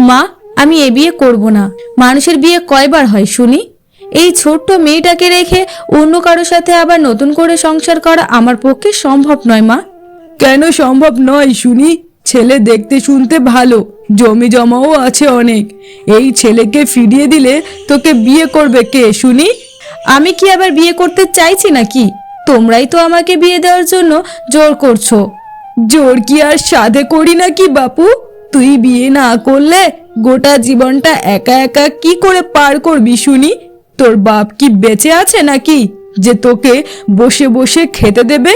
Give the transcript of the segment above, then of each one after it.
মা আমি এ বিয়ে করব না। মানুষের বিয়ে কয়বার হয় শুনি? এই ছোট্ট মেয়েটাকে রেখে অন্য কারোর সাথে আবার নতুন করে সংসার করা আমার পক্ষে সম্ভব নয় মা। কেন সম্ভব নয় শুনি? ছেলে দেখতে শুনতে ভালো জমি জমাও আছে অনেক। এই ছেলেকে ফিরিয়ে দিলে তোকে বিয়ে করবে কে শুনি? আমি কি আবার বিয়ে করতে চাইছি নাকি? তোমরাই তো আমাকে বিয়ে দেওয়ার জন্য জোর করছ। জোর কি আর সাধে করি নাকি বাপু? তুই বিয়ে না করলে গোটা জীবনটা একা একা কি করে পার করবি শুনি? তোর বাপ কি বেঁচে আছে নাকি যে তোকে বসে বসে খেতে দেবে?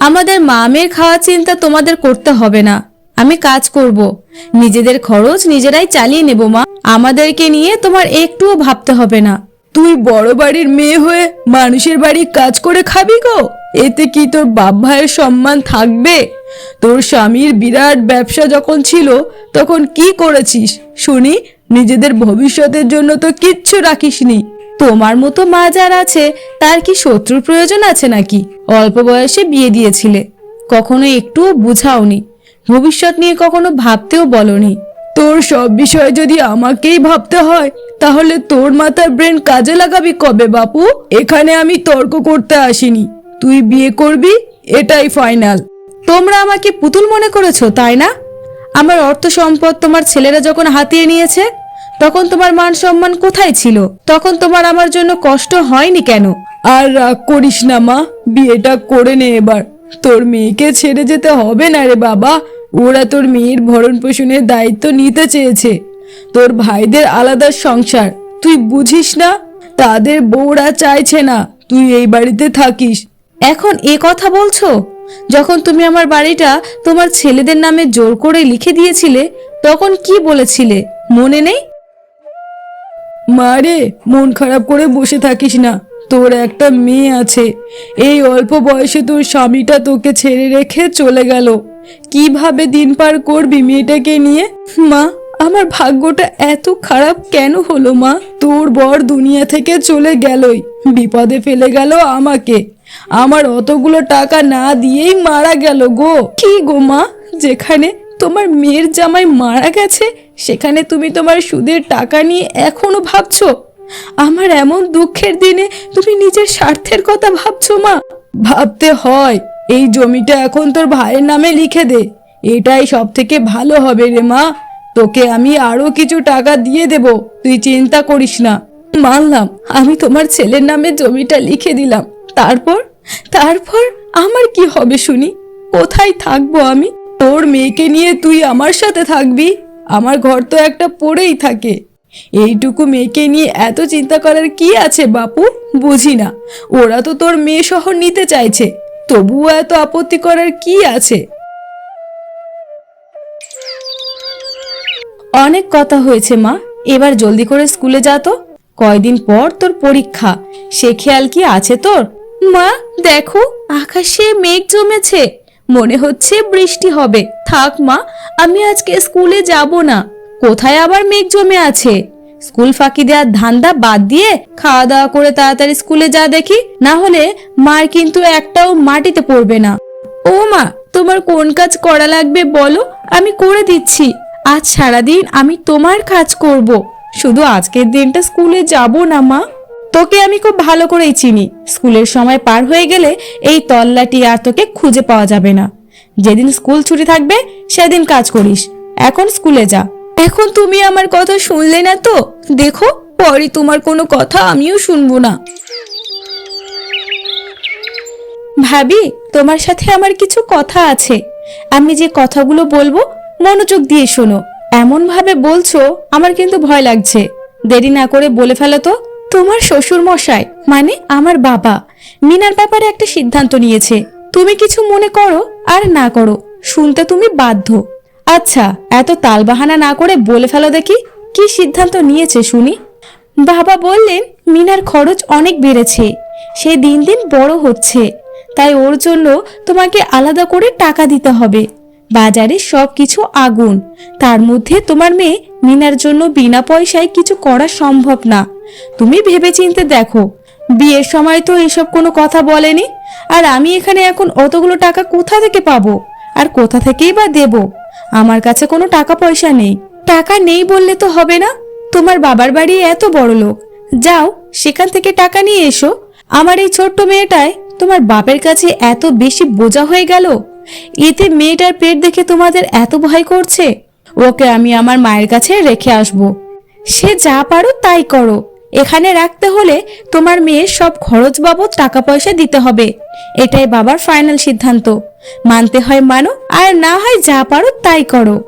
আমাদের মামের খাওয়া চিন্তা তোমাদের করতে হবে না। আমি কাজ করব। নিজেদের খরচ নিজেরাই চালিয়ে নেব, মা। আমাদেরকে নিয়ে তোমার একটুও ভাবতে হবে না। তুই বড় বাড়ির মেয়ে হয়ে মানুষের বাড়ি কাজ করে খাবি গো? এতে কি তোর বাপ ভাইয়ের সম্মান থাকবে? তোর স্বামীর বিরাট ব্যবসা যখন ছিল, তখন কি করেছিস? শুনি, নিজেদের ভবিষ্যতের জন্য তো কিচ্ছু রাখিসনি। তোমার মতো মা যার আছে, তার কি শত্রুর প্রয়োজন আছে নাকি? অল্প বয়সে বিয়ে দিয়েছিলে। কখনো একটুও বুঝাওনি। ভবিষ্যৎ নিয়ে কখনো ভাবতেও বলনি। তোর সব বিষয়ে যদি আমাকেই ভাবতে হয়, তাহলে তোর মাথার ব্রেন কাজে লাগাবি কবে, বাপু? এখানে আমি তর্ক করতে আসিনি। তুই বিয়ে করবি, এটাই ফাইনাল তোমরা আমাকে পুতুল মনে করেছ, তাই না? আমার অর্থ সম্পদ তোমার ছেলেরা যখন হাতিয়ে নিয়েছে, তখন তোমার মান সম্মান কোথায় ছিল? তখন তোমার আমার জন্য কষ্ট হয়নি কেন? আর রাগ করিস না মা, বিয়েটা করে নে এবার। তোর মেয়েকে ছেড়ে যেতে হবে না রে বাবা। ওরা তোর মেয়ের ভরণ পোষণের দায়িত্ব নিতে চেয়েছে। তোর ভাইদের আলাদা সংসার। তুই বুঝিস না? তাদের বউরা চাইছে না তুই এই বাড়িতে থাকিস। এখন এ কথা বলছো? যখন তুমি আমার বাড়িটা তোমার ছেলেদের নামে জোর করে লিখে দিয়েছিলে, তখন কি বলেছিলে? মনে নেই? মারে মন খারাপ করে বসে থাকিস না। তোর একটা মেয়ে আছে। এই অল্প বয়সে তোর স্বামীটা তোকে ছেড়ে রেখে চলে গেল। কীভাবে দিন পার করবি মেয়েটাকে নিয়ে? মা, আমার ভাগ্যটা এত খারাপ কেন হলো মা? তোর বর দুনিয়া থেকে চলে গেলই। বিপদে ফেলে গেল আমাকে। আমার অতগুলো টাকা না দিয়েই মারা গেল গো। কি গো মা? যেখানে তোমার মেয়ের জামাই মারা গেছে, সেখানে তুমি তোমার সুদের টাকা নিয়ে এখনও ভাবছ? আমার এমন দুঃখের দিনে তুমি নিজের স্বার্থের কথা ভাবছ মা? ভাবতে হয়, এই জমিটা এখন তোর ভাইয়ের নামে লিখে দে। এটাই সব থেকে ভালো হবে রে মা। তোকে আমি আরও কিছু টাকা দিয়ে দেব, তুই চিন্তা করিস না। মানলাম, আমি তোমার ছেলের নামে জমিটা লিখে দিলাম। তারপর? তারপর আমার কি হবে শুনি? কোথায় থাকব আমি? তোর মেয়েকে নিয়ে তুই আমার সাথে থাকবি? আমার ঘর তো একটা পড়েই থাকে। এইটুকু মেয়েকে নিয়ে এত চিন্তা করার কি আছে বাপু? বুঝি না। ওরা তো তোর মেয়ে শহর নিতে চাইছে। তবুও এত আপত্তি করার কি আছে? অনেক কথা হয়েছে মা। এবার জলদি করে স্কুলে যা তো। কয়দিন পর তোর পরীক্ষা। সে খেয়াল কি আছে তোর? মা, দেখো, আকাশে মেঘ জমেছে। মনে হচ্ছে বৃষ্টি হবে। থাক মা, আমি আজকে স্কুলে যাব না। কোথায় আবার মেঘ জমে আছে? স্কুল ফাঁকি দেওয়ার ধান্দা বাদ দিয়ে খাওয়া দাওয়া করে তাড়াতাড়ি স্কুলে যা দেখি, না হলে মার কিন্তু একটাও মাটিতে পড়বে না। ও মা, তোমার কোন কাজ করা লাগবে বলো? আমি করে দিচ্ছি। আজ সারাদিন আমি তোমার কাজ করব। শুধু আজকের দিনটা স্কুলে যাব না মা। তোকে আমি খুব ভালো করেই চিনি। স্কুলের সময় পার হয়ে গেলে এই তল্লাটি আর তোকে খুঁজে পাওয়া যাবে না। যেদিন স্কুল ছুটি থাকবে, সেদিন কাজ করিস। এখন স্কুলে যা। এখন তুমি আমার কথা শুনলে না তো? দেখো, পরে তোমার কোনো কথা আমিও শুনব না। ভাবি, তোমার সাথে আমার কিছু কথা আছে। আমি যে কথাগুলো বলব, মনোযোগ দিয়ে শোনো। এমন ভাবে বলছো, আমার কিন্তু ভয় লাগছে। দেরি না করে বলে ফেলো তো। তোমার শ্বশুর মশাই মানে আমার বাবা, মিনার ব্যাপারে একটা সিদ্ধান্ত নিয়েছে। তুমি কিছু মনে করো আর না করো, শুনতে তুমি বাধ্য। আচ্ছা এত তালবাহানা না করে বলে ফেলো দেখি, কি সিদ্ধান্ত নিয়েছে শুনি? বাবা বললেন, মিনার খরচ অনেক বেড়েছে, সে দিন দিন বড় হচ্ছে, তাই ওর জন্য তোমাকে আলাদা করে টাকা দিতে হবে। বাজারে সব কিছু আগুন। তার মধ্যে তোমার মেয়ে মিনার জন্য বিনা পয়সায় কিছু করা সম্ভব না। তুমি ভেবেচিন্তে দেখো, বিয়ের সময় তো এসব কোনো কথা বলেনি, আর আমি এখানে এখন অতগুলো টাকা কোথা থেকে পাবো? আর কোথা থেকেই বা দেব? আমার কাছে কোনো টাকা পয়সা নেই। টাকা নেই বললে তো হবে না। তোমার বাবার বাড়ি এত বড় লোক। যাও, সেখান থেকে টাকা নিয়ে এসো। আমার এই ছোট্ট মেয়েটায় তোমার বাপের কাছে এত বেশি বোঝা হয়ে গেল? এতে মেয়েটার পেট দেখে তোমাদের এত ভয় করছে? ওকে আমি আমার মায়ের কাছে রেখে আসব। সে যা পারো তাই করো। এখানে রাখতে হলে তোমার মেয়ের সব খরচ বাবদ টাকা পয়সা দিতে হবে। এটাই বাবার ফাইনাল সিদ্ধান্ত। মানতে হয় মানো, আর না হয় যা পারো তাই করো।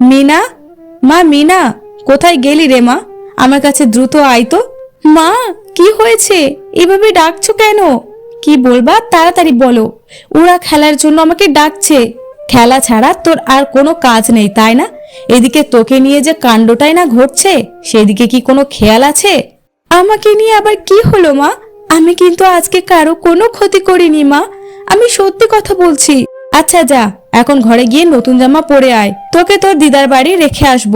মিনা? মা, মিনা, কোথায় গেলি রে মা? আমার কাছে দ্রুত আয় তো। মা, কি হয়েছে? এভাবে ডাকছো কেন? কি বলবা? তাড়াতাড়ি বলো। ওরা খেলার জন্য আমাকে ডাকছে। খেলা ছাড়া তোর আর কোনো কাজ নেই, তাই না? এদিকে তোকে নিয়ে যে কাণ্ডটাই না ঘটছে, সেদিকে কি কোনো খেয়াল আছে? আমাকে নিয়ে আবার কি হলো, মা? আমি কিন্তু আজকে কারও কোনো ক্ষতি করিনি, মা। আমি সত্যি কথা বলছি। আচ্ছা যা, এখন ঘরে গিয়ে নতুন জামা পরে আয়। তোকে তোর দিদার বাড়ি রেখে আসব।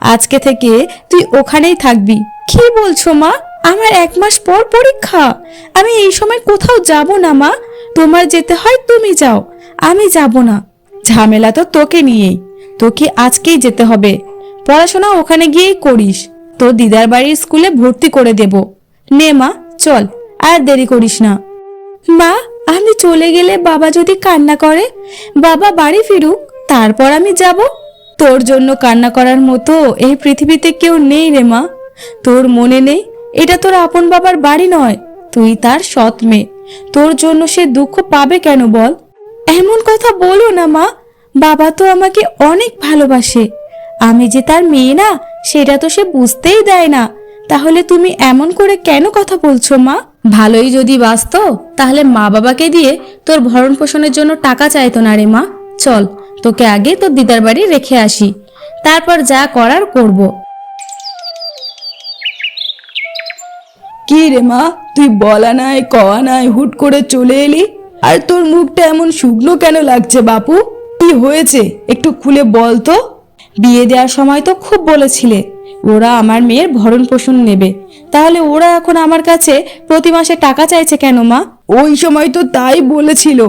আজকে থেকে তুই ওখানেই থাকবি। কি বলছো, মা? আমার এক মাস পর পরীক্ষা। আমি এই সময় কোথাও যাব না, মা। তোমার যেতে হয় তুমি যাও। আমি যাব না। ঝামেলা তো তোকে নিয়েই। তোকে আজকেই যেতে হবে। পড়াশোনা ওখানে গিয়েই করিস। তোর দিদার বাড়ির স্কুলে ভর্তি করে দেব। নে, মা, চল। আর দেরি করিস না। মা, আমি চলে গেলে বাবা যদি কান্না করে, বাবা বাড়ি ফিরুক, তারপর আমি যাব। তোর জন্য কান্না করার মতো এই পৃথিবীতে কেউ নেই রে, মা। তোর মনে নেই এটা তোর আপন বাবার বাড়ি নয়, তুই তার সৎ মেয়ে। তোর জন্য সে দুঃখ পাবে কেন বল? এমন কথা বলো না, মা। বাবা তো আমাকে অনেক ভালোবাসে। আমি যে তার মেয়ে না, সেটা তো সে বুঝতেই দেয় না। তাহলে তুমি এমন করে কেন কথা বলছো, মা? ভালোই যদি বাঁচতো, তাহলে মা বাবাকে দিয়ে তোর ভরণ পোষণের জন্য টাকা চাইতো না রে, মা। চল, তোকে আগে তোর দিদার বাড়ি রেখে আসি। তারপর যা করার করব। কি রে মা? তুই বলা নাই, কওয়া নাই, হুট করে চলে এলি? আর তোর মুখটা এমন শুকনো কেন লাগছে বাপু? কি হয়েছে? একটু খুলে বল তো। বিয়ে দেওয়ার সময় তো খুব বলেছিলে, ওরা আমার মেয়ের ভরণ পোষণ নেবে। তাহলে ওরা এখন আমার কাছে প্রতি মাসে টাকা চাইছে কেন মা? ওই সময় তো তাই বলেছিল,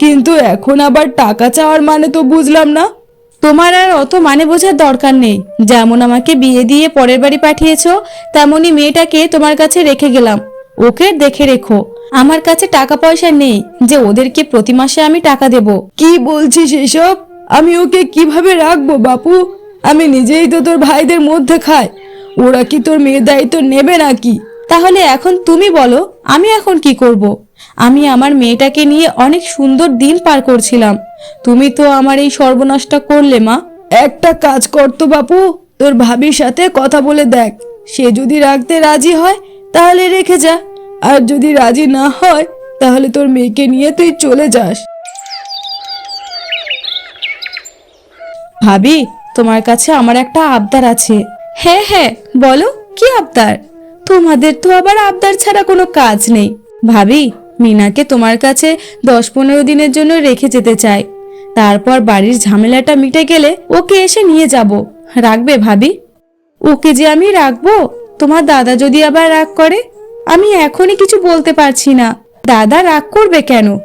কিন্তু এখন আবার টাকা চাওয়ার মানে তো বুঝলাম না। তোমার আর অত মানে বোঝার দরকার নেই। যেমন আমাকে বিয়ে দিয়ে পরের বাড়ি পাঠিয়েছ তেমনি মেয়েটাকে তোমার কাছে রেখে গেলাম। ওকে দেখে রেখো। আমার কাছে টাকা পয়সা নেই যে ওদেরকে প্রতি মাসে আমি টাকা দেব। কি বলছিস এসব? আমি ওকে কীভাবে রাখব বাপু? আমি নিজেই তো তোর ভাইদের মধ্যে খাই। ওরা কি তোর মেয়ের দায়িত্ব নেবে নাকি? তাহলে এখন তুমি বলো আমি এখন কি করব। আমি আমার মেয়েটাকে নিয়ে অনেক সুন্দর দিন পার করছিলাম। তুমি তো আমার এই সর্বনাশটা করলে মা। একটা কাজ করতো বাপু তোর ভাবির সাথে কথা বলে দেখ। সে যদি রাখতে রাজি হয় তাহলে রেখে যা। আর যদি রাজি না হয় তাহলে তোর মেয়েকে নিয়ে তুই চলে যাস। ভাবি তোমার কাছে আমার একটা আবদার আছে। হ্যাঁ হ্যাঁ বলো কি আবদার? তোমাদের তো আবার আবদার ছাড়া কোনো কাজ নেই। ভাবি মিনাকে তোমার কাছে দশ পনেরো দিনের জন্য রেখে যেতে চাই। তারপর বাড়ির ঝামেলাটা মিটে গেলে ওকে এসে নিয়ে যাব। রাখবে ভাবি? ওকে যে আমি রাখব? তোমার দাদা যদি আবার রাগ করে? আমি এখনই কিছু বলতে পারছি না। দাদা রাগ করবে কেন?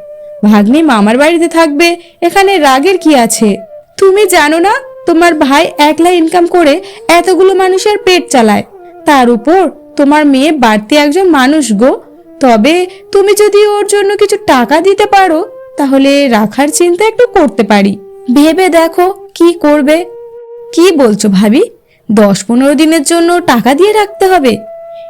ভাগ্নি মামার বাড়িতে থাকবে, এখানে রাগের কি আছে? তুমি জানো না, তোমার ভাই একলা ইনকাম করে এতগুলো মানুষের পেট চালায়। তার উপর তোমার মেয়ে বাড়তি একজন মানুষ গো। তবে তুমি যদি ওর জন্য কিছু টাকা দিতে পারো, তাহলে রাখার চিন্তা একটু করতে পারি। ভেবে দেখো কি করবে। কি বলছো ভাবি? দশ পনেরো দিনের জন্য টাকা দিয়ে রাখতে হবে?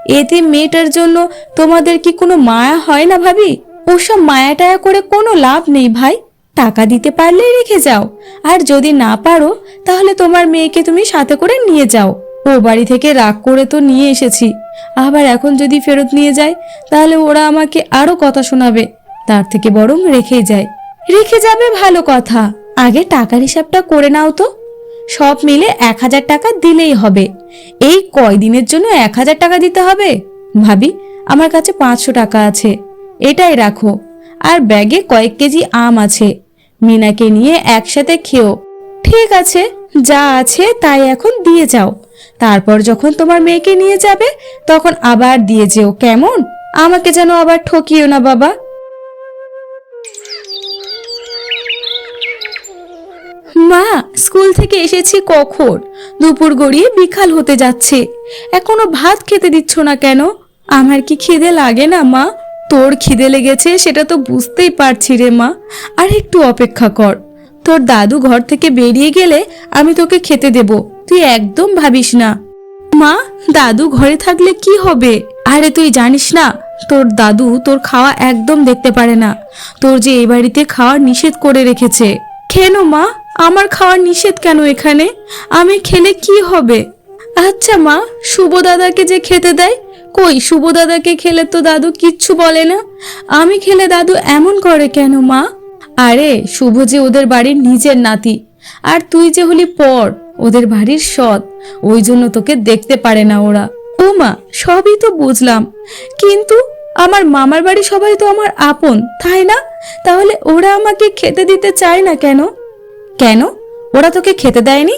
এতে মেয়েটার জন্য তোমাদের কি কোনো মায়া হয় না ভাবি? ওসব মায়া টায়া করে কোনো লাভ নেই ভাই। টাকা দিতে পারলেই রেখে যাও। আর যদি না পারো, তাহলে তোমার মেয়েকে তুমি সাথে করে নিয়ে যাও। ও বাড়ি থেকে রাগ করে তো নিয়ে এসেছি। আবার এখন যদি ফেরত নিয়ে যায়, তাহলে ওরা আমাকে আরও কথা শোনাবে। তার থেকে বরং রেখে যায়। রেখে যাবে ভালো কথা। আগে টাকার হিসাবটা করে নাও তো। সব মিলে এক হাজার টাকা দিলেই হবে। এই কয়দিনের জন্য এক হাজার টাকা দিতে হবে? ভাবি, আমার কাছে পাঁচশো টাকা আছে। এটাই রাখো। আর ব্যাগে কয়েক কেজি আম আছে। মিনাকে নিয়ে একসাথে খেও। ঠিক আছে, যা আছে তাই এখন দিয়ে যাও। তারপর যখন তোমার মেয়েকে নিয়ে যাবে, তখন আবার দিয়ে যেও। কেমন? আমাকে যেন আবার ঠকিও না, বাবা। মা, স্কুল থেকে এসেছি কখন? দুপুর গড়িয়ে বিকাল হতে যাচ্ছে। এখনও ভাত খেতে দিচ্ছ না কেন? আমার কি খিদে লাগে না, মা? তোর খিদে লেগেছে, সেটা তো বুঝতেই পারছি রে, মা। আর একটু অপেক্ষা কর। তোর দাদু ঘর থেকে বেরিয়ে গেলে আমি তোকে খেতে দেব। তুই একদম ভাবিস না। মা, দাদু ঘরে থাকলে কি হবে? আরে তুই জানিস না, তোর দাদু তোর খাওয়া একদম দেখতে পারে না। তোর যে এই বাড়িতে খাওয়ার নিষেধ করে রেখেছে। কেন মা? আমার খাওয়ার নিষেধ কেন এখানে? আমি খেলে কি হবে? আচ্ছা মা, শুভ দাদাকে যে খেতে দেয়, কই শুভ দাদাকে খেলে তো দাদু কিচ্ছু বলে না? আমি খেলে দাদু এমন করে কেন মা? আরে, শুভ যে ওদের বাড়ির নিজের নাতি। আর তুই যে হলি পর ওদের বাড়ির সৎ, ওই জন্য তোকে দেখতে পারে না ওরা। ও মা সবই তো বুঝলাম। কিন্তু আমার মামার বাড়ি সবাই তো আমার আপন, তাই না? তাহলে ওরা আমাকে খেতে দিতে চায় না কেন? কেন? ওরা তোকে খেতে দেয়নি?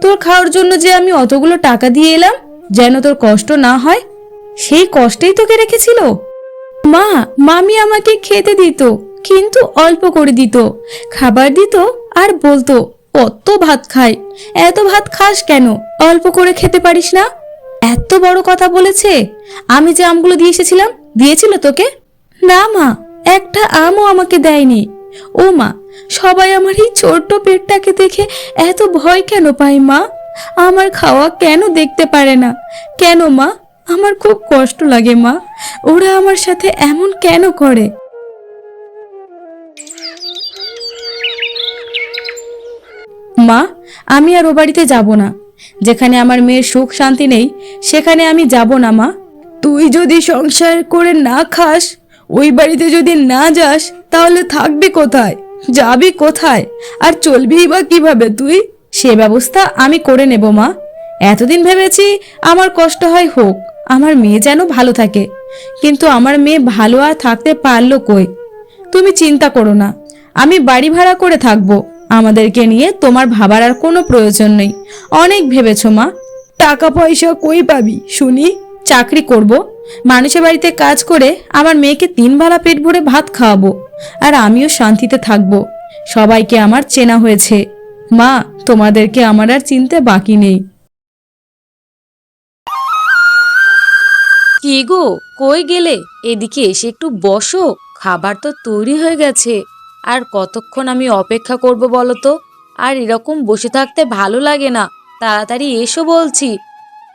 তোর খাওয়ার জন্য যে আমি অতগুলো টাকা দিয়ে এলাম, যেন তোর কষ্ট না হয়, সেই কষ্টেই তোকে রেখেছিল। মা, মামি আমাকে খেতে দিত, কিন্তু অল্প করে দিত। খাবার দিত আর বলতো কত ভাত খায় এত ভাত খাস কেন? অল্প করে খেতে পারিস না? এত বড় কথা বলেছে। আমি যে আমগুলো দিয়ে এসেছিলাম, দিয়েছিল তোকে? না মা, একটা আমও আমাকে দেয়নি। ও মা, সবাই আমার এই ছোট্ট পেটটাকে দেখে এত ভয় কেন পায় মা? আমার খাওয়া কেন দেখতে পারে না? কেন মা? আমার খুব কষ্ট লাগে মা। ওরা আমার সাথে এমন কেন করে? মা, আমি আর ও বাড়িতে যাব না। যেখানে আমার মেয়ের সুখ শান্তি নেই, সেখানে আমি যাব না, মা। তুই যদি সংসার করে না খাস, ওই বাড়িতে যদি না যাস, তাহলে থাকবি কোথায়? যাবি কোথায়? আর চলবি বা কীভাবে তুই? সে ব্যবস্থা আমি করে নেব, মা। এতদিন ভেবেছি আমার কষ্ট হয় হোক, আমার মেয়ে যেন ভালো থাকে। কিন্তু আমার মেয়ে ভালো আর থাকতে পারল কই? তুমি চিন্তা করো না, আমি বাড়ি ভাড়া করে থাকব। আমাদেরকে নিয়ে তোমার ভাবার আর কোনো প্রয়োজন নেই। অনেক ভেবেছো মা। টাকা পয়সা কই পাবি? শুনি, চাকরি করব। মানুষের বাড়িতে কাজ করে আমার মেয়েকে তিন বেলা পেট ভরে ভাত খাওয়াবো। আর আমিও শান্তিতে থাকব। সবাইকে আমার চেনা হয়েছে। মা, তোমাদেরকে আমার আর চিনতে বাকি নেই। কি গো? কই গেলে? এদিকে এসে একটু বসো। খাবার তো তৈরি হয়ে গেছে। আর কতক্ষণ আমি অপেক্ষা করব বলো তো আর এরকম বসে থাকতে ভালো লাগে না। তাড়াতাড়ি এসো বলছি।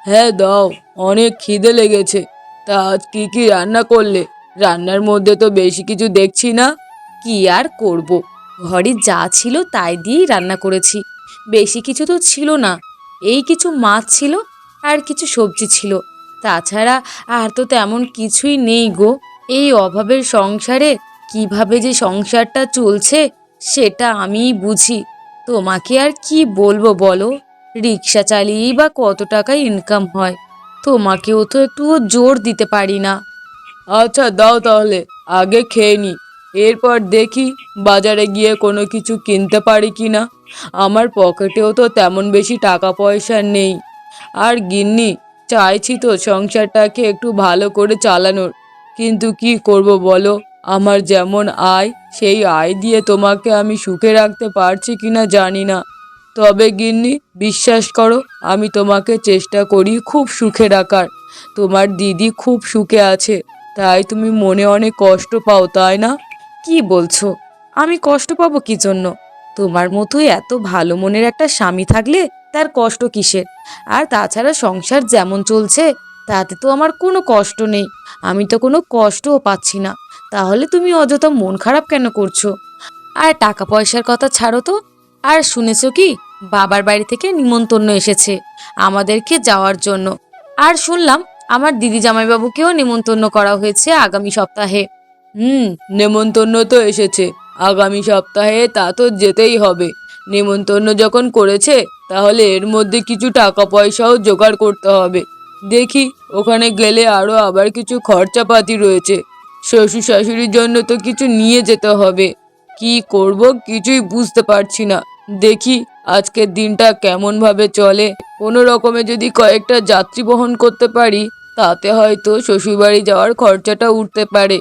হ্যাঁ দাও অনেক খিদে লেগেছে। তা আজ কি কি রান্না করলে? রান্নার মধ্যে তো বেশি কিছু দেখছি না। কি আর করব? ঘরে যা ছিল তাই দিয়েই রান্না করেছি। বেশি কিছু তো ছিল না। এই কিছু মাছ ছিল আর কিছু সবজি ছিল। তাছাড়া আর তো তেমন কিছুই নেই গো। এই অভাবের সংসারে কীভাবে যে সংসারটা চলছে, সেটা আমিই বুঝি। তোমাকে আর কি বলব বলো? রিক্সা চালিয়েই বা কত টাকা ইনকাম হয়? তোমাকেও তো একটু জোর দিতে পারি না। আচ্ছা দাও তাহলে, আগে খেয়ে নি। এরপর দেখি বাজারে গিয়ে কোনো কিছু কিনতে পারি কি না আমার পকেটেও তো তেমন বেশি টাকা পয়সা নেই। আর গিন্নি, চাইছি তো সংসারটাকে একটু ভালো করে চালানোর। কিন্তু কি করব বলো? আমার যেমন আয়, সেই আয় দিয়ে তোমাকে আমি সুখে রাখতে পারছি কিনা জানি না। তবে গিন্নি, বিশ্বাস করো, আমি তোমাকে চেষ্টা করি খুব সুখে রাখার। তোমার দিদি খুব সুখে আছে, তাই তুমি মনে অনেক কষ্ট পাও, তাই না? কি বলছো? আমি কষ্ট পাবো কি জন্য? তোমার মতোই এত ভালো মনের একটা স্বামী থাকলে তার কষ্ট কিসের? আর তাছাড়া সংসার যেমন চলছে, তাতে তো আমার কোনো কষ্ট নেই। আমি তো কোনো কষ্টও পাচ্ছি না। তাহলে তুমি অযথা মন খারাপ কেন করছ? আর টাকা পয়সার কথা ছাড়ো তো। আর শুনেছো কি? বাবার বাড়ি থেকে নিমন্ত্রণ এসেছে আমাদেরকে যাওয়ার জন্য। আর শুনলাম আমার দিদি জামাইবাবুকেও নিমন্ত্রণ করা হয়েছে আগামী সপ্তাহে। হুম নেমন্তন্ন তো এসেছে। আগামী সপ্তাহে তা তো যেতেই হবে। নেমন্তন্ন যখন করেছে, তাহলে এর মধ্যে কিছু টাকা পয়সাও জোগাড় করতে হবে। দেখি, ওখানে গেলে আরও আবার কিছু খরচাপাতি রয়েছে। শ্বশুর শাশুড়ির জন্য তো কিছু নিয়ে যেতে হবে। কি করব কিছুই বুঝতে পারছি না। দেখি আজকের দিনটা কেমনভাবে চলে। কোনো রকমে যদি কয়েকটা যাত্রী বহন করতে পারি, তাতে হয়তো শ্বশুরবাড়ি যাওয়ার খরচাটা উঠতে পারে।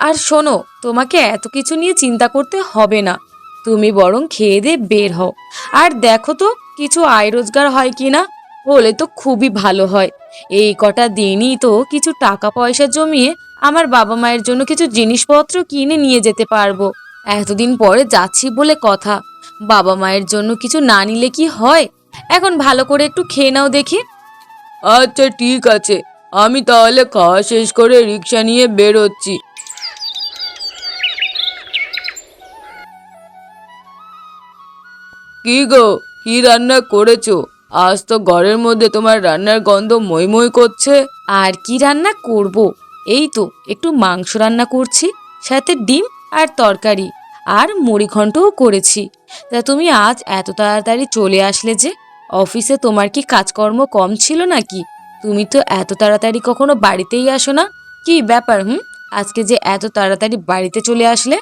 আর শোনো, তোমাকে এত কিছু নিয়ে চিন্তা করতে হবে না। তুমি বরং খেয়ে দিয়ে বের হও। আর দেখো তো, কিছু আয় রোজগার হয় কি না? হলে তো খুবই ভালো হয়। এই কটা দিনই তো কিছু টাকা পয়সা জমিয়ে আমার বাবা মায়ের জন্য কিছু জিনিসপত্র কিনে নিয়ে যেতে পারব। এতদিন পরে যাচ্ছি বলে কথা। বাবা মায়ের জন্য কিছু না নিলে কি হয়? এখন ভালো করে একটু খেয়ে নাও দেখি। আচ্ছা ঠিক আছে। আমি তাহলে খাওয়া শেষ করে রিক্সা নিয়ে বেরোচ্ছি। কি গো কি রান্না করেছ? আজ তো ঘরের মধ্যে তোমার রান্নার গন্ধ মই মই করছে। আর কি রান্না করব? এই তো, একটু মাংস রান্না করছি, সাথে ডিম আর তরকারি, আর মুড়ি ঘন্টও করেছি। তা তুমি আজ এত তাড়াতাড়ি চলে আসলে যে, অফিসে তোমার কি কাজকর্ম কম ছিল নাকি? তুমি তো এত তাড়াতাড়ি কখনো বাড়িতেই আসো না? কি ব্যাপার, হুম? আজকে যে এত তাড়াতাড়ি বাড়িতে চলে আসলে?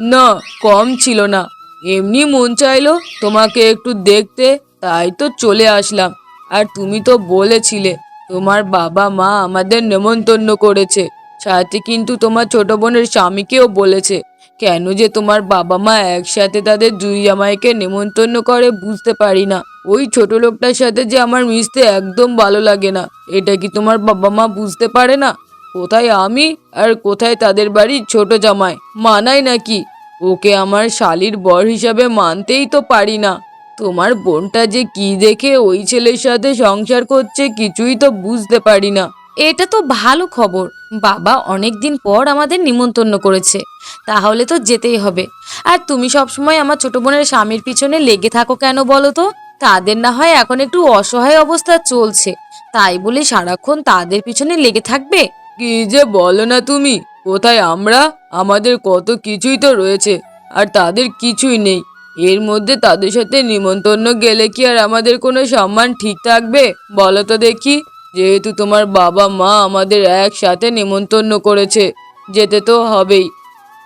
না, কম ছিল না। এমনি মন চাইলো তোমাকে একটু দেখতে, তাই তো চলে আসলাম। আর তুমি তো বলেছিলে তোমার বাবা মা আমাদের নেমন্তন্ন করেছে। সাথে কিন্তু তোমার ছোট বোনের স্বামীকেও বলেছে। কেন যে তোমার বাবা মা একসাথে তাদের দুই জামাইকে নেমন্তন্ন করে বুঝতে পারি না। ওই ছোট লোকটার সাথে যে আমার মিশতে একদম ভালো লাগে না। এটা কি তোমার বাবা মা বুঝতে পারে না? কোথায় আমি আর কোথায় তাদের বাড়ির ছোট জামাই? মানায় নাকি? ওকে আমার শালির বর হিসাবে মানতেই তো পারি না। তোমার বোনটা যে কি দেখে ওই ছেলের সাথে সংসার করছে কিছুই তো বুঝতে পারি না। এটা তো ভালো খবর। বাবা অনেক দিন পর আমাদের নিমন্তন্ন করেছে। তাহলে তো যেতেই হবে। আর তুমি সবসময় আমার ছোট বোনের স্বামীর পিছনে লেগে থাকো কেন বলো তো? তাদের না হয় এখন একটু অসহায় অবস্থা চলছে। তাই বলে সারাক্ষণ তাদের পিছনে লেগে থাকবে? কি যে বলো না তুমি? কোথায় আমরা? আমাদের কত কিছুই তো রয়েছে। আর তাদের কিছুই নেই। এর মধ্যে তাদের সাথে নিমন্ত্রণ গেলে কি আর আমাদের কোনো সম্মান ঠিক থাকবে? বলো তো দেখি। যেহেতু তোমার বাবা মা আমাদের একসাথে নিমন্ত্রণ করেছে, যেতে তো হবেই।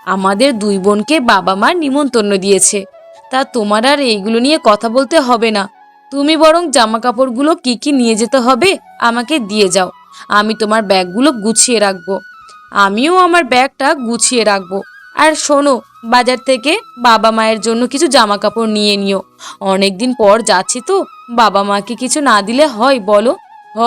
আমাদের দুই বোনকে বাবা মা নিমন্তন্ন দিয়েছে। তা তোমার আর এইগুলো নিয়ে কথা বলতে হবে না। তুমি বরং জামা কাপড়গুলো কি কি নিয়ে যেতে হবে আমাকে দিয়ে যাও। আমি তোমার ব্যাগগুলো গুছিয়ে রাখব। আমিও আমার ব্যাগটা গুছিয়ে রাখব। আর শোনো বাজার থেকে বাবা মায়ের জন্য কিছু জামা কাপড় নিয়ে নিও। অনেক দিন পর যাচ্ছি তো, বাবা মাকে কিছু না দিলে হয় বলো? হ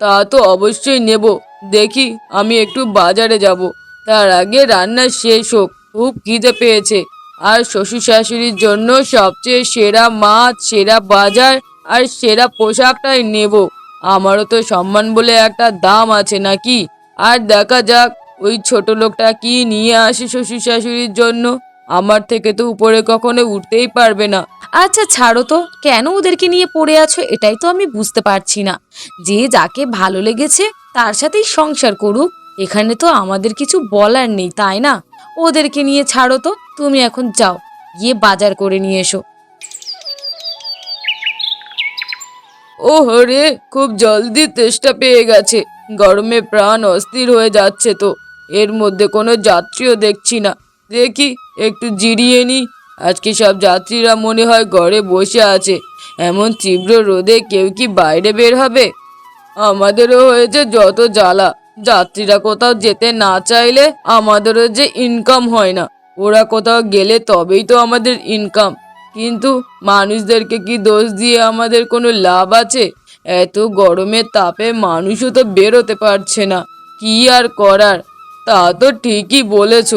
তা তো অবশ্যই নেব। দেখি, আমি একটু বাজারে যাব। তার আগে রান্না শেষ হোক, খুব খিদে পেয়েছে। আর শ্বশুর শাশুড়ির জন্য সবচেয়ে সেরা মাছ, সেরা বাজার আর সেরা পোশাকটাই নেব। আমারও তো সম্মান বলে একটা দাম আছে নাকি? আর দেখা যাক ওই ছোট লোকটা কি নিয়ে আসে শ্বশুর শাশুড়ির জন্য? আমার থেকে তো উপরে কখনো উঠতেই পারবে না। আচ্ছা ছাড়ো তো। কেন ওদেরকে নিয়ে পড়ে আছো এটাই তো আমি বুঝতে পারছি না। যে যাকে ভালো লেগেছে তার সাথেই সংসার করুক। এখানে তো আমাদের কিছু বলার নেই তাই না? ওদেরকে নিয়ে ছাড়ো তো। তুমি এখন যাও গিয়ে বাজার করে নিয়ে এসো। ও হরে খুব জলদি তেষ্টা পেয়ে গেছে। গরমে প্রাণ অস্থির হয়ে যাচ্ছে তো। এর মধ্যে কোনো যাত্রীও দেখছি না। দেখি, একটু জিরিয়ে নি। আজকে সব যাত্রীরা মনে হয় ঘরে বসে আছে। এমন তীব্র রোদে কেউ কি বাইরে বের হবে? আমাদেরও হয়েছে যত জ্বালা। যাত্রীরা কোথাও যেতে না চাইলে আমাদেরও যে ইনকাম হয় না। ওরা কোথাও গেলে তবেই তো আমাদের ইনকাম কিন্তু মানুষদেরকে কি দোষ দিয়ে আমাদের কোনো লাভ আছে? এত গরমের তাপে মানুষও তো বেরোতে পারছে না। কি আর করার? তা তো ঠিকই বলেছ।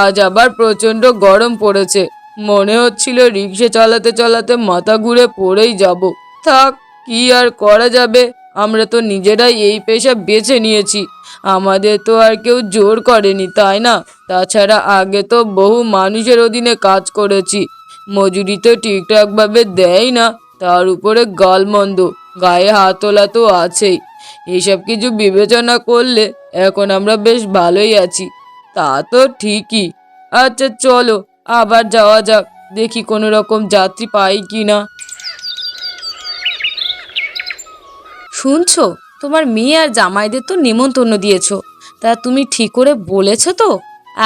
আজ আবার প্রচণ্ড গরম পড়েছে। মনে হচ্ছিল রিক্সা চালাতে চালাতে মাথা ঘুরে পড়েই যাব। থাক, কি আর করা যাবে? আমরা তো নিজেরাই এই পেশা বেছে নিয়েছি। আমাদের তো আর কেউ জোর করেনি, তাই না? তাছাড়া আগে তো বহু মানুষের অধীনে কাজ করেছি। মজুরি তো ঠিকঠাকভাবে দেয় না, তার উপরে গালমন্দ। গায়ে হাত তোলা তো আছেই। এসব কিছু বিবেচনা করলে এখন আমরা বেশ ভালোই আছি। তা তো ঠিকই। আচ্ছা চলো আবার যাওয়া যাক। দেখি কোনো রকম যাত্রী পাই কি না শুনছো? তোমার মেয়ে আর জামাইদের তো নেমন্তন্ন দিয়েছ। তা তুমি ঠিক করে বলেছ তো?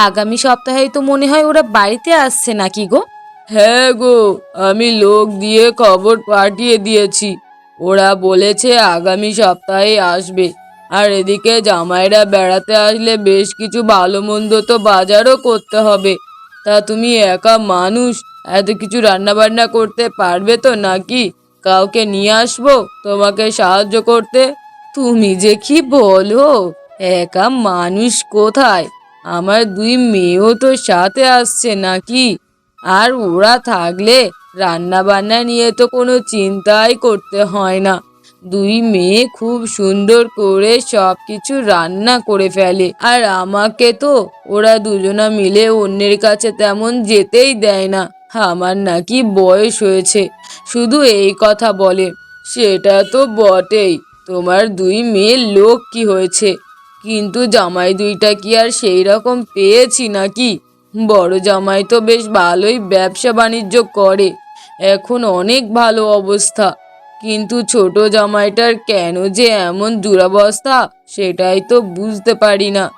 আগামী সপ্তাহেই তো মনে হয় ওরা বাড়িতে আসছে নাকি গো? হ্যাঁ গো আমি লোক দিয়ে খবর পাঠিয়ে দিয়েছি। ওরা বলেছে আগামী সপ্তাহে আসবে। আর এদিকে জামাইরা বেড়াতে আসলে বেশ কিছু ভালো মন্দ তো বাজারও করতে হবে। তা তুমি একা মানুষ, এত কিছু রান্না বান্না করতে পারবে তো নাকি? কাউকে নিয়ে আসব, তোমাকে সাহায্য করতে? তুমি যে কি বলো? একা মানুষ কোথায়? আমার দুই মেয়েও তো সাথে আসছে নাকি? আর ওরা থাকলে রান্না বান্না নিয়ে তো কোনো চিন্তাই করতে হয় না। দুই মেয়ে খুব সুন্দর করে সব কিছু রান্না করে ফেলে। আর আমাকে তো ওরা দুজনা মিলে অন্যের কাছে তেমন যেতেই দেয় না। আমার নাকি বয়স হয়েছে। শুধু এই কথা বলে। সেটা তো বটেই। তোমার দুই মেয়ের লোক কি হয়েছে? কিন্তু জামাই দুইটা কি আর সেই রকম পেয়েছি নাকি? বড় জামাই তো বেশ ভালোই ব্যবসা বাণিজ্য করে। এখন অনেক ভালো অবস্থা। কিন্তু ছোট জামাইটার কেন যে এমন দুরবস্থা, সেটাই তো বুঝতে পারি না।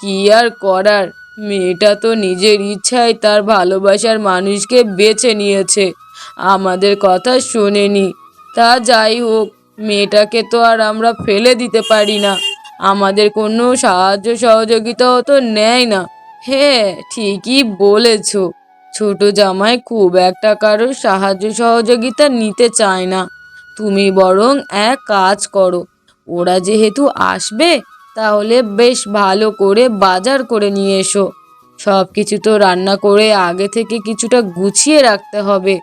কি আর করার? মেয়েটা তো নিজের ইচ্ছায় তার ভালোবাসার মানুষকে বেছে নিয়েছে। আমাদের কথা শোনেনি। তা যাই হোক, মেয়েটাকে তো আর আমরা ফেলে দিতে পারি না। আমাদের কোনো সাহায্য সহযোগিতাও তো নেয় না। হ্যাঁ ঠিকই বলেছ। ছোট জামাই খুব একটা কারোর সাহায্য সহযোগিতা নিতে চায় না। তুমি বরং এক কাজ করো, ওরা যেহেতু আসবে, তাহলে বেশ ভালো করে বাজার করে নিয়ে এসো। সব কিছু তো রান্না করে আগে থেকে কিছুটা গুছিয়ে রাখতে হবে।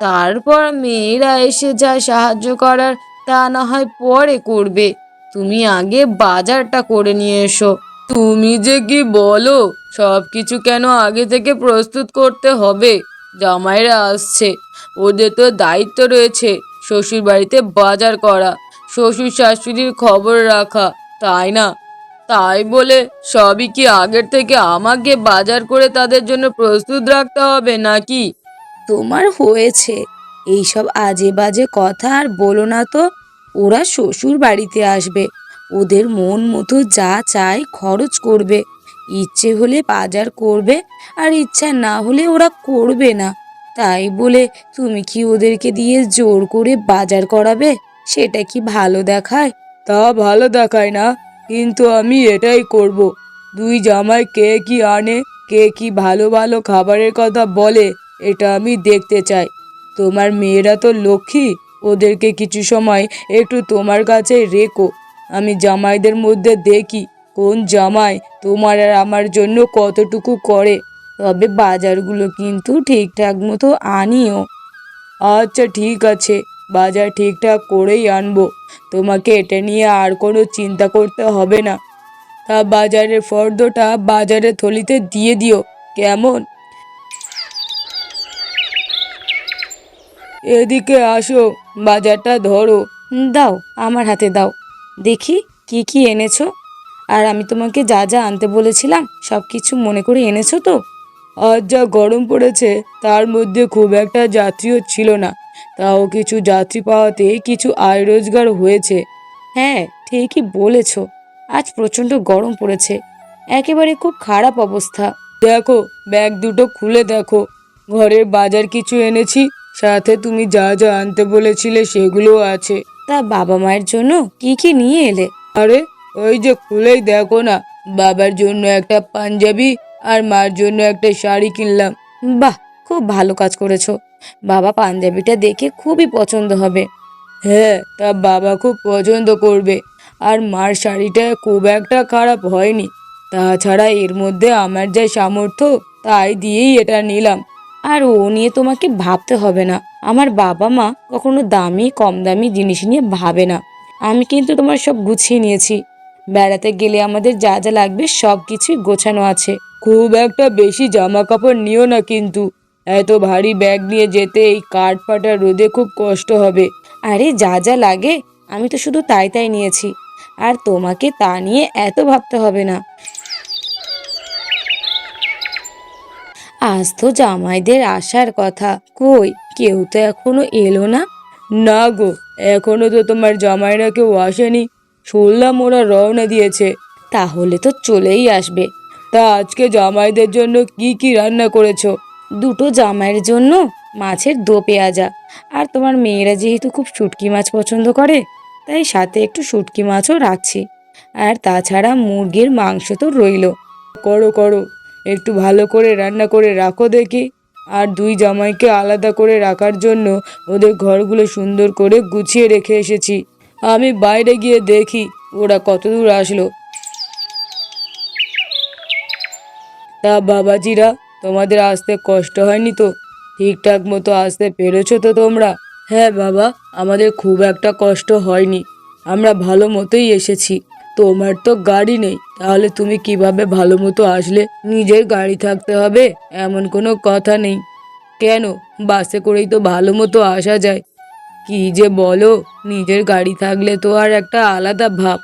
তারপর মেয়েরা এসে যা সাহায্য করার তা না হয় পরে করবে। তুমি আগে বাজারটা করে নিয়ে এসো। তুমি যে কি বলো? সব কিছু কেন আগে থেকে প্রস্তুত করতে হবে? জামাইরা আসছে। ওদের তো দায়িত্ব রয়েছে শ্বশুর বাড়িতে বাজার করা শ্বশুর শাশুড়ির খবর রাখা, তাই না? তাই বলে সবই কি আগের থেকে আমাকে বাজার করে তাদের জন্য প্রস্তুত রাখতে হবে নাকি? তোমার হয়েছে। এইসব আজে বাজে কথা আর বলো না তো। ওরা শ্বশুর বাড়িতে আসবে। ওদের মন মতো যা চায় খরচ করবে। ইচ্ছে হলে বাজার করবে আর ইচ্ছা না হলে ওরা করবে না। তাই বলে, তুমি কি ওদেরকে দিয়ে জোর করে বাজার করাবে? সেটা কি ভালো দেখায়? তা ভালো দেখায় না, কিন্তু আমি এটাই করব। দুই জামাই কে কি আনে, কে কি ভালো ভালো খাবারের কথা বলে, এটা আমি দেখতে চাই। তোমার মেয়েরা তো লক্ষ্মী, ওদেরকে কিছু সময় একটু তোমার কাছে রেখো। আমি জামাইদের মধ্যে দেখি কোন জামাই তোমার আর আমার জন্য কতটুকু করে? তবে বাজারগুলো কিন্তু ঠিকঠাক মতো আনিও। আচ্ছা ঠিক আছে। বাজার ঠিকঠাক করেই আনব। তোমাকে এটা নিয়ে আর কোনো চিন্তা করতে হবে না। তা বাজারের ফর্দটা বাজারের থলিতে দিয়ে দিও। কেমন? এদিকে আসো, বাজারটা ধরো। দাও, আমার হাতে দাও। দেখি কি কি এনেছো। আর আমি তোমাকে যা যা আনতে বলেছিলাম সব কিছু মনে করে এনেছো তো? আজ যা গরম পড়েছে তার মধ্যে খুব একটা যাত্রীও ছিল না। তাও কিছু যাত্রী পাওয়াতে কিছু আয় রোজগার হয়েছে। হ্যাঁ ঠিকই বলেছ। আজ প্রচণ্ড গরম পড়েছে। একেবারে খুব খারাপ অবস্থা। দেখো ব্যাগ দুটো খুলে দেখো। ঘরের বাজার কিছু এনেছি সাথে তুমি যা যা আনতে বলেছিলে সেগুলো আছে। তা বাবা মায়ের জন্য কি কি নিয়ে এলে? আরে ওই যে খুলেই দেখো না, বাবার জন্য একটা পাঞ্জাবি আর মার জন্য একটা শাড়ি কিনলাম। বাহ, খুব ভালো কাজ করেছ। বাবা পাঞ্জাবিটা দেখে খুবই পছন্দ হবে। হ্যাঁ তা বাবা খুব পছন্দ করবে। আর মার শাড়িটা খুব একটা খারাপ হয়নি। তাছাড়া এর মধ্যে আমার যা সামর্থ্য, তাই দিয়েই এটা নিলাম। আর ও নিয়ে তোমাকে ভাবতে হবে না। আমার বাবা মা কখনো দামি, কম দামি জিনিস নিয়ে ভাবে না। আমি কিন্তু তোমার সব গুছিয়ে নিয়েছি। বেড়াতে গেলে আমাদের যা যা লাগবে সব কিছুই গোছানো আছে। খুব একটা বেশি জামা কাপড় নিও না কিন্তু। এত ভারী ব্যাগ নিয়ে যেতে এই কাঠ ফাটা রোদে খুব কষ্ট হবে। আরে, যা যা লাগে, আমি তো শুধু তাই তাই নিয়েছি। আর তোমাকে তা নিয়ে এত ভাবতে হবে না। আজ তো জামাইদের আসার কথা। কই, কেউ তো এখনও এলো না? না গো, এখনও তো তোমার জামাইরা কেউ আসেনি। শুনলাম ওরা রওনা দিয়েছে। তাহলে তো চলেই আসবে। তা আজকে জামাইদের জন্য কি কি রান্না করেছ? দুটো জামাইয়ের জন্য মাছের দো পেঁয়াজা। আর তোমার মেয়েরা যেহেতু খুব শুটকি মাছ পছন্দ করে তাই সাথে একটু শুটকি মাছও রাখছি। আর তাছাড়া মুরগির মাংস তো রইল। করো করো। একটু ভালো করে রান্না করে রাখো দেখি। আর দুই জামাইকে আলাদা করে রাখার জন্য ওদের ঘরগুলো সুন্দর করে গুছিয়ে রেখে এসেছি। আমি বাইরে গিয়ে দেখি ওরা কত দূর আসলো। তা বাবাজিরা, তোমাদের আসতে কষ্ট হয়নি তো? ঠিকঠাক মতো আসতে পেরেছ তো তোমরা? হ্যাঁ বাবা, আমাদের খুব একটা কষ্ট হয়নি। আমরা ভালো মতোই এসেছি। তোমার তো গাড়ি নেই, তাহলে তুমি কীভাবে ভালো মতো আসলে? নিজের গাড়ি থাকতে হবে, এমন কোনো কথা নেই। কেন? বাসে করেই তো ভালো মতো আসা যায়। কি যে বলো? নিজের গাড়ি থাকলে তো আর একটা আলাদা ভাব,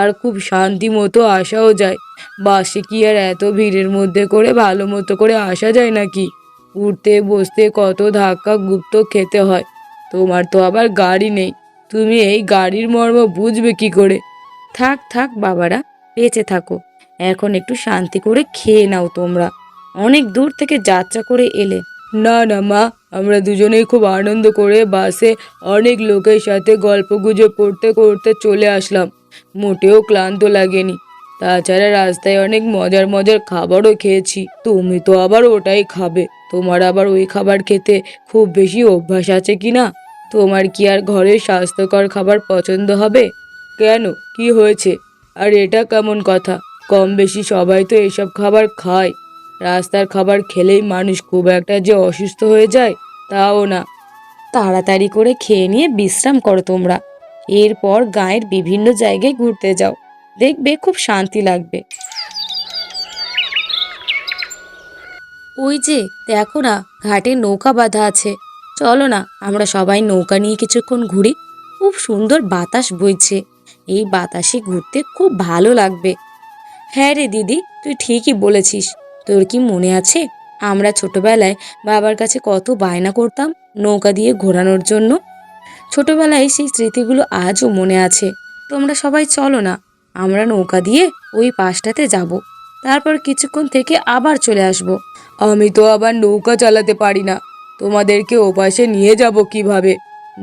আর খুব শান্তি মতো আসাও যায়। বাসে কি আর এত ভিড়ের মধ্যে করে ভালো মতো করে আসা যায় নাকি? উঠতে বসতে কত ধাক্কা গুপ্ত খেতে হয়। তোমার তো আবার গাড়ি নেই, তুমি এই গাড়ির মর্ম বুঝবে কি করে? থাক থাক বাবারা, বেঁচে থাকো। এখন একটু শান্তি করে খেয়ে নাও তোমরা। অনেক দূর থেকে যাত্রা করে এলে না না, মা, আমরা দুজনেই খুব আনন্দ করে বাসে অনেক লোকের সাথে গল্প গুজব করতে করতে চলে আসলাম। মোটেও ক্লান্ত লাগেনি। তাছাড়া রাস্তায় অনেক মজার মজার খাবারও খেয়েছি। তুমি তো আবার ওটাই খাবে। তোমার আবার ওই খাবার খেতে খুব বেশি অভ্যাস আছে কি না? তোমার কি আর ঘরের স্বাস্থ্যকর খাবার পছন্দ হবে? কেন? কি হয়েছে? আর এটা কেমন কথা? কম বেশি সবাই তো এসব খাবার খায়। রাস্তার খাবার খেলেই মানুষ খুব একটা যে অসুস্থ হয়ে যায়, তাও না। তাড়াতাড়ি করে খেয়ে নিয়ে বিশ্রাম করো তোমরা। এরপর গায়ের বিভিন্ন জায়গায় ঘুরতে যাও। দেখবে খুব শান্তি লাগবে। ওই যে, দেখো না, ঘাটে নৌকা বাঁধা আছে। চলো না, আমরা সবাই নৌকা নিয়ে কিছুক্ষণ ঘুরি। খুব সুন্দর বাতাস বইছে। এই বাতাসে ঘুরতে খুব ভালো লাগবে। হ্যাঁ রে দিদি, তুই ঠিকই বলেছিস। তোর কি মনে আছে? আমরা ছোটবেলায় বাবার কাছে কত বায়না করতাম নৌকা দিয়ে ঘোরানোর জন্য। ছোটবেলায় সেই স্মৃতিগুলো আজও মনে আছে। তোমরা সবাই চলো না, আমরা নৌকা দিয়ে ওই পাশটাতে যাব। তারপর কিছুক্ষণ থেকে আবার চলে আসব। আমি তো আবার নৌকা চালাতে পারি না। তোমাদেরকে ওপাশে নিয়ে যাব কীভাবে?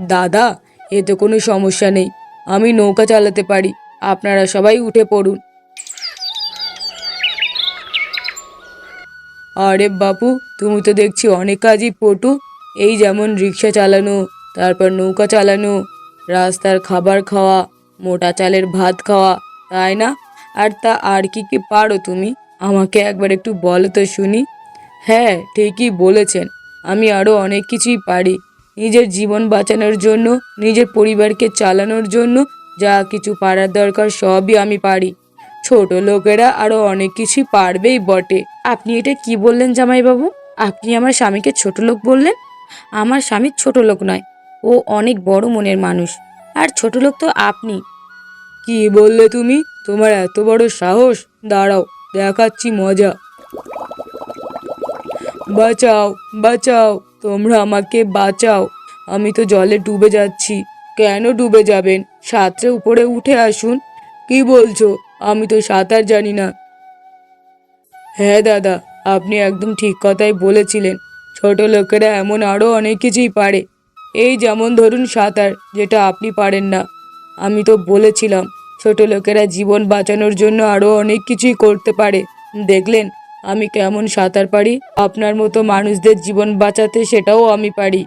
দাদা, এতে কোনো সমস্যা নেই। আমি নৌকা চালাতে পারি। আপনারা সবাই উঠে পড়ুন। আরে বাপু, তুমি তো দেখছি অনেক কাজই পটু। এই যেমন রিক্সা চালানো, তারপর নৌকা চালানো, রাস্তার খাবার খাওয়া, মোটা চালের ভাত খাওয়া, তাই না? আর তা আর কি কি পারো তুমি? আমাকে একবার একটু বলো তো শুনি। হ্যাঁ ঠিকই বলেছেন। আমি আরও অনেক কিছুই পারি। নিজের জীবন বাঁচানোর জন্য, নিজের পরিবারকে চালানোর জন্য যা কিছু পারার দরকার সবই আমি পারি। ছোট লোকেরা আরও অনেক কিছুই পারবেই বটে। আপনি এটা কি বললেন জামাইবাবু? আপনি আমার স্বামীকে ছোট লোক বললেন? আমার স্বামী ছোট লোক নয়, ও অনেক বড় মনের মানুষ। আর ছোট লোক তো আপনি। কি বললে তুমি? তোমার এত বড় সাহস? দাঁড়াও, দেখাচ্ছি মজা। বাঁচাও বাঁচাও, তোমরা আমাকে বাঁচাও। আমি তো জলে ডুবে যাচ্ছি। কেন ডুবে যাবেন? সাঁতরে উপরে উঠে আসুন। কি বলছো? আমি তো সাঁতার জানি না। হ্যাঁ দাদা, আপনি একদম ঠিক কথাই বলেছিলেন। ছোট লোকেরা এমন আরও অনেক কিছুই পারে। এই যেমন ধরুন সাঁতার, যেটা আপনি পারেন না। আমি তো বলেছিলাম, ছোট লোকেরা জীবন বাঁচানোর জন্য আরও অনেক কিছুই করতে পারে। দেখলেন, আমি কেমন সাঁতার পারি? আপনার মতো মানুষদের জীবন বাঁচাতে সেটাও আমি পারি।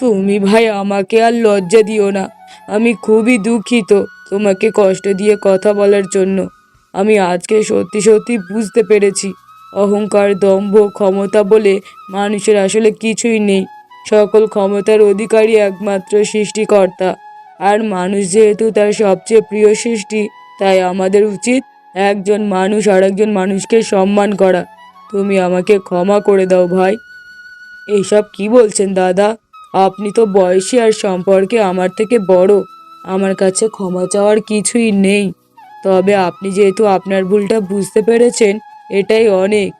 তুমি ভাই, আমাকে আর লজ্জা দিও না। আমি খুবই দুঃখিত। তোমাকে কষ্ট দিয়ে কথা বলার জন্য আমি আজকে সত্যি সত্যি বুঝতে পেরেছি। অহংকার, দম্ভ, ক্ষমতা বলে মানুষের আসলে কিছুই নেই। সকল ক্ষমতার অধিকারী একমাত্র সৃষ্টিকর্তা। আর মানুষ যেহেতু তার সবচেয়ে প্রিয় সৃষ্টি, তাই আমাদের উচিত একজন মানুষ আর একজন মানুষকে সম্মান করা। তুমি আমাকে ক্ষমা করে দাও ভাই। এইসব কি বলছেন দাদা? আপনি তো বয়সী আর সম্পর্কে আমার থেকে বড়। আমার কাছে ক্ষমা চাওয়ার কিছুই নেই। তবে আপনি যেহেতু আপনার ভুলটা বুঝতে পেরেছেন, এটাই অনেক।